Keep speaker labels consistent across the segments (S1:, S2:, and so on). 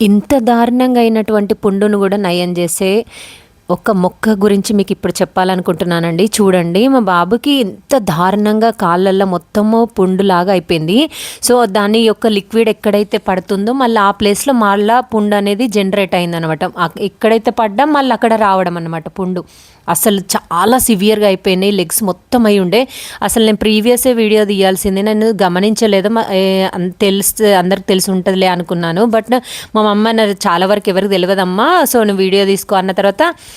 S1: ఇంత దారుణంగా అయినటువంటి పుండును కూడా నయం చేసే ఒక మొక్క గురించి మీకు ఇప్పుడు చెప్పాలనుకుంటున్నానండి. చూడండి మా బాబుకి ఇంత దారుణంగా కాళ్ళల్లో మొత్తము పుండులాగా అయిపోయింది. సో దాని యొక్క లిక్విడ్ ఎక్కడైతే పడుతుందో మళ్ళీ ఆ ప్లేస్లో మళ్ళీ పుండు అనేది జనరేట్ అయిందనమాట. ఎక్కడైతే పడ్డా మళ్ళీ అక్కడ రావడం అనమాట పుండు. అసలు చాలా సివియర్గా అయిపోయినాయి లెగ్స్ మొత్తం అయి ఉండే. అసలు నేను ప్రీవియస్ వీడియో తీయాల్సింది నేను గమనించలేదు. తెలిస్తే అందరికి తెలిసి ఉంటుందిలే అనుకున్నాను. బట్ మా మమ్మ చాలా వరకు ఎవరికి తెలియదమ్మా. సో నువ్వు వీడియో తీసుకో అన్న తర్వాత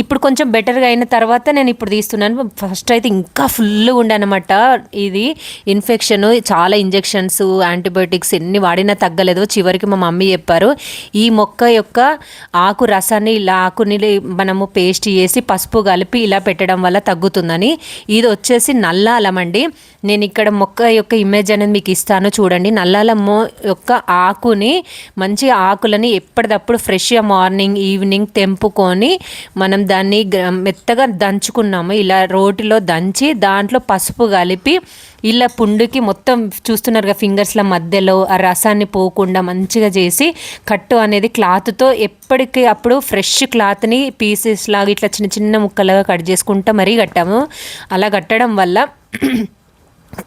S1: ఇప్పుడు కొంచెం బెటర్గా అయిన తర్వాత నేను ఇప్పుడు తీస్తున్నాను. ఫస్ట్ అయితే ఇంకా ఫుల్గా ఉండనమాట ఇది ఇన్ఫెక్షన్ చాలా ఇంజెక్షన్స్ యాంటీబయోటిక్స్ ఎన్ని వాడినా తగ్గలేదు చివరికి మా మమ్మీ చెప్పారు. ఈ మొక్క యొక్క ఆకు రసాన్ని ఇలా ఆకుని మనము పేస్ట్ చేసి పసుపు కలిపి ఇలా పెట్టడం వల్ల తగ్గుతుందని. ఇది వచ్చేసి నల్ల అండి. నేను ఇక్కడ మొక్క యొక్క ఇమేజ్ అనేది మీకు ఇస్తాను చూడండి. నల్ల యొక్క ఆకుని మంచి ఆకులని ఎప్పటికప్పుడు ఫ్రెష్గా మార్నింగ్ ఈవినింగ్ తెంపుకొని మనం దాన్ని మెత్తగా దంచుకున్నాము. ఇలా రోటిలో దంచి దాంట్లో పసుపు కలిపి ఇలా పుండుకి మొత్తం చూస్తున్నారుగా ఫింగర్స్ల మధ్యలో ఆ రసాన్ని పోకుండా మంచిగా చేసి కట్టు అనేది క్లాత్తో ఎప్పటికీ అప్పుడు ఫ్రెష్ క్లాత్ని పీసెస్ లాగా ఇట్లా చిన్న చిన్న ముక్కలుగా కట్ చేసుకుంటా మరీ కట్టాము. అలా కట్టడం వల్ల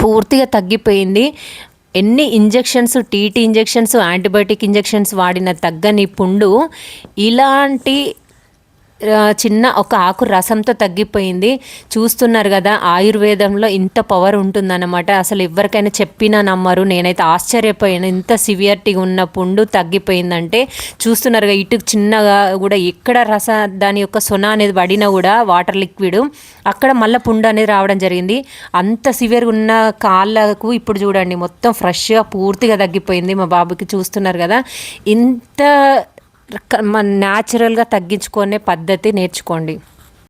S1: పూర్తిగా తగ్గిపోయింది. ఎన్ని injections TT injections antibiotic injections వాడిన తగ్గని పుండు ఇలాంటి చిన్న ఒక ఆకు రసంతో తగ్గిపోయింది. చూస్తున్నారు కదా ఆయుర్వేదంలో ఇంత పవర్ ఉంటుందన్నమాట. అసలు ఎవరికైనా చెప్పినా నమ్మరు. నేనైతే ఆశ్చర్యపోయాను. ఇంత సివియర్టీగా ఉన్న పుండు తగ్గిపోయిందంటే. చూస్తున్నారుగా ఇటు చిన్నగా కూడా ఎక్కడ రస దాని యొక్క సొన అనేది పడినా కూడా వాటర్ లిక్విడ్. అక్కడ మళ్ళీ పుండు అనేది రావడం జరిగింది. అంత సివియర్గా ఉన్న కాళ్ళకు ఇప్పుడు చూడండి మొత్తం ఫ్రెష్గా పూర్తిగా తగ్గిపోయింది మా బాబుకి. చూస్తున్నారు కదా ఇంత న్యాచురల్గా తగ్గించుకునే పద్ధతి నేర్చుకోండి.